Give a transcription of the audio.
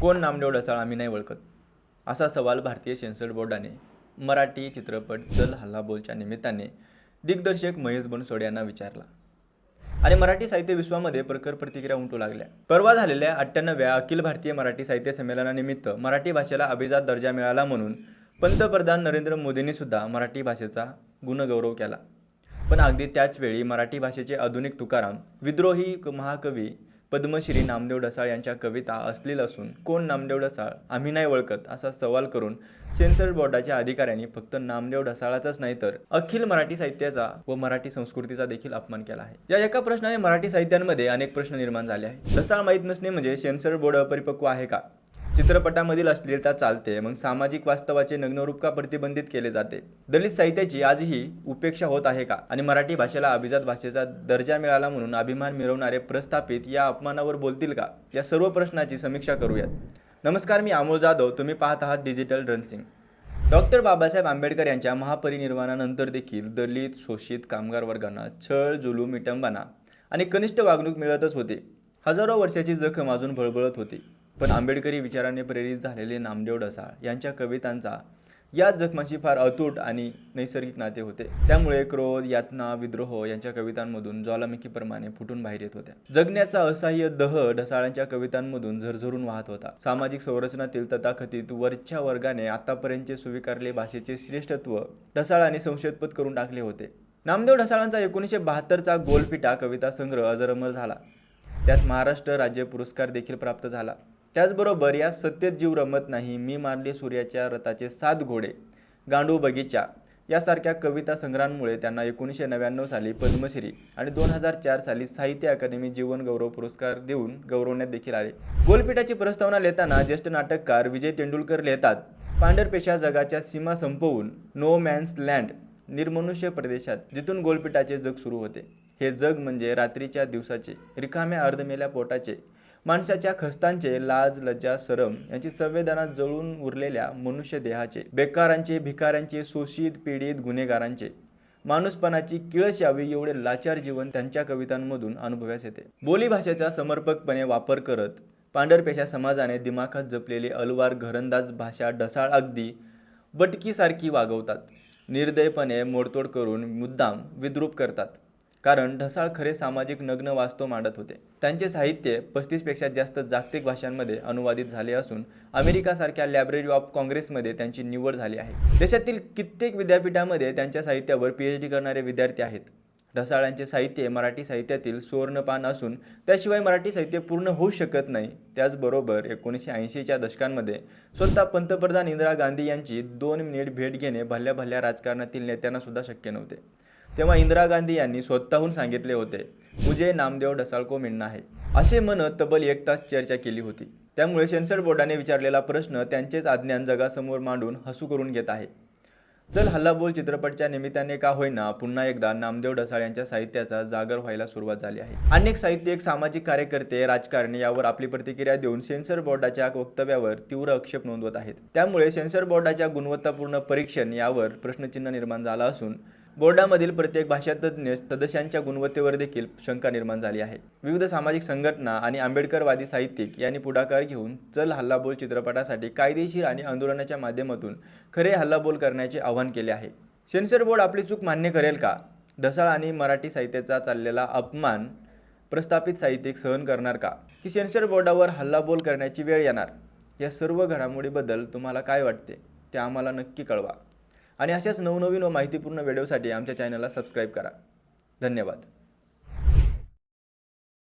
कोण नामदेव ढसाळ आम्ही नाही ओळखत. असा सवाल भारतीय सेन्सर बोर्डाने मराठी चित्रपट चल हल्ला बोलच्या निमित्ताने दिग्दर्शक महेश बनसोडे यांना विचारला. आणि मराठी साहित्य विश्वामध्ये प्रखर प्रतिक्रिया उमटू लागल्या. परवा झालेल्या अठ्ठ्याण्णव्या अखिल भारतीय मराठी साहित्य संमेलनानिमित्त मराठी भाषेला अभिजात दर्जा मिळाला म्हणून पंतप्रधान नरेंद्र मोदींनी सुद्धा मराठी भाषेचा गुणगौरव केला. पण अगदी त्याच वेळी मराठी भाषेचे आधुनिक तुकाराम विद्रोही क- महाकवी पद्मश्री नामदेव ढसाळ यांच्या कविता असलेल असून कोण नामदेव ढसाळ आम्ही नाही ओळखत असा सवाल करून सेन्सर बोर्डाच्या अधिकाऱ्यांनी फक्त नामदेव ढसाळाचाच नाही तर अखिल मराठी साहित्याचा व मराठी संस्कृतीचा देखील अपमान केला आहे. या एका प्रश्नाने मराठी साहित्यांमध्ये अनेक प्रश्न निर्माण झाले आहेत. ढसाळ माहीत नसणे म्हणजे सेन्सर बोर्ड अपरिपक्व आहे का? चित्रपटामधील अश्लीलता चालते मग सामाजिक वास्तवाचे नग्नरूप का प्रतिबंधित केले जाते? दलित साहित्याची आजही उपेक्षा होत आहे का? आणि मराठी भाषेला अभिजात भाषेचा दर्जा मिळाला म्हणून अभिमान मिळवणारे प्रस्थापित या अपमानावर बोलतील का? या सर्व प्रश्नाची समीक्षा करूयात. नमस्कार मी अमोल जाधव. तुम्ही पाहत आहात डिजिटल रनसिंग डॉक्टर बाबासाहेब आंबेडकर यांच्या महापरिनिर्वाणानंतर देखील दलित शोषित कामगार वर्गांना छळ जुलूम विटंबना आणि कनिष्ठ वागणूक मिळतच होते. हजारो वर्षाची जखम अजून भळबळत होती. पण आंबेडकरी विचाराने प्रेरित झालेले नामदेव ढसाळ यांच्या कवितांचा या जखमाशी फार अतूट आणि नैसर्गिक नाते होते. त्यामुळे क्रोध यातना विद्रोह यांच्या कवितांमधून ज्वालामुखीप्रमाणे फुटून बाहेर येत होत्या. जगण्याचा असह्य दह ढसाळांच्या कवितांमधून झरझरून वाहत होता. सामाजिक संरचनातील तथाकथित वरच्या वर्गाने आतापर्यंतचे स्वीकारले भाषेचे श्रेष्ठत्व ढसाळांनी संशयपद करून टाकले होते. नामदेव ढसाळांचा एकोणीसशे बहात्तरचा गोलफिटा कविता संग्रह अजरमर झाला. त्यास महाराष्ट्र राज्य पुरस्कार देखील प्राप्त झाला. त्याचबरोबर या सत्यत जीव रमत नाही मी मारले सूर्याच्या रथाचे सात घोडे गांडू बगीचा यासारख्या कविता संग्रहांमुळे त्यांना एकोणीसशे नव्याण्णव साली पद्मश्री आणि दोन हजार चार साली साहित्य अकादमी जीवन गौरव पुरस्कार देऊन गौरवण्यात देखील आले. गोलपीठाची प्रस्तावना लिहिताना ज्येष्ठ नाटककार विजय तेंडुलकर लिहितात पांढरपेशा जगाच्या सीमा संपवून नो मॅन्स लँड निर्मनुष्य प्रदेशात जिथून गोलपीठाचे जग सुरू होते. हे जग म्हणजे रात्रीच्या दिवसाचे रिकाम्या अर्धमेल्या पोटाचे माणसाच्या खस्तांचे लाज लज्जा सरम यांची संवेदना जळून उरलेल्या मनुष्य देहाचे बेकारांचे भिकाऱ्यांचे शोषित पीडित गुन्हेगारांचे. माणूसपणाची किळस यावी एवढे लाचार जीवन त्यांच्या कवितांमधून अनुभवास येते. बोलीभाषेचा समर्पकपणे वापर करत पांढरपेशा समाजाने दिमाखात जपलेली अलवार घरंदाज भाषा ढसाळ अगदी बटकीसारखी वागवतात. निर्दयपणे मोडतोड करून मुद्दाम विद्रूप करतात. कारण ढसाळ खरे सामाजिक नग्न वास्तव मांडत होते. त्यांचे साहित्य पस्तीसपेक्षा जास्त जागतिक भाषांमध्ये अनुवादित झाले असून अमेरिकासारख्या लायब्ररी ऑफ काँग्रेसमध्ये त्यांची निवड झाली आहे. देशातील कित्येक विद्यापीठामध्ये त्यांच्या साहित्यावर पी एच डी करणारे विद्यार्थी आहेत. ढसाळांचे साहित्य मराठी साहित्यातील सुवर्णपान असून त्याशिवाय मराठी साहित्य पूर्ण होऊ शकत नाही. त्याचबरोबर एकोणीसशे ऐंशीच्या दशकांमध्ये स्वतः पंतप्रधान इंदिरा गांधी यांची दोन मिनिट भेट घेणे भल्या भल्या राजकारणातील नेत्यांना सुद्धा शक्य नव्हते. तेव्हा इंदिरा गांधी यांनी स्वतःहून सांगितले होते तुझे नामदेव ढसाळको मिळणं आहे असे म्हणत तब्बल एक तास चर्चा केली होती. त्यामुळे सेन्सर बोर्डाने विचारलेला प्रश्न त्यांचेच अज्ञान जगासमोर मांडून हसू करून घेत आहे. चल हल्लाबोल चित्रपटच्या निमित्ताने का होईना पुन्हा एकदा नामदेव ढसाळ यांच्या साहित्याचा जागर व्हायला सुरुवात झाली आहे. अनेक साहित्यिक सामाजिक कार्यकर्ते राजकारणी यावर आपली प्रतिक्रिया देऊन सेन्सर बोर्डाच्या वक्तव्यावर तीव्र आक्षेप नोंदवत आहेत. त्यामुळे सेन्सर बोर्डाच्या गुणवत्तापूर्ण परीक्षण यावर प्रश्नचिन्ह निर्माण झाला असून बोर्डामधील प्रत्येक भाषातज्ञ सदस्यांच्या गुणवत्तेवर देखील शंका निर्माण झाली आहे. विविध सामाजिक संघटना आणि आंबेडकरवादी साहित्यिक यांनी पुढाकार घेऊन चल हल्लाबोल चित्रपटासाठी कायदेशीर आणि आंदोलनाच्या माध्यमातून खरे हल्लाबोल करण्याचे आवाहन केले आहे. सेन्सर बोर्ड आपली चूक मान्य करेल का? ढसाळ आणि मराठी साहित्याचा चाललेला अपमान प्रस्थापित साहित्यिक सहन करणार का? की सेन्सर बोर्डावर हल्लाबोल करण्याची वेळ येणार? या सर्व घडामोडीबद्दल तुम्हाला काय वाटते? ते आम्हाला नक्की कळवा. आणि अशाच नवनवीन व माहितीपूर्ण व्हिडिओसाठी आमच्या चॅनलला सबस्क्राईब करा. धन्यवाद.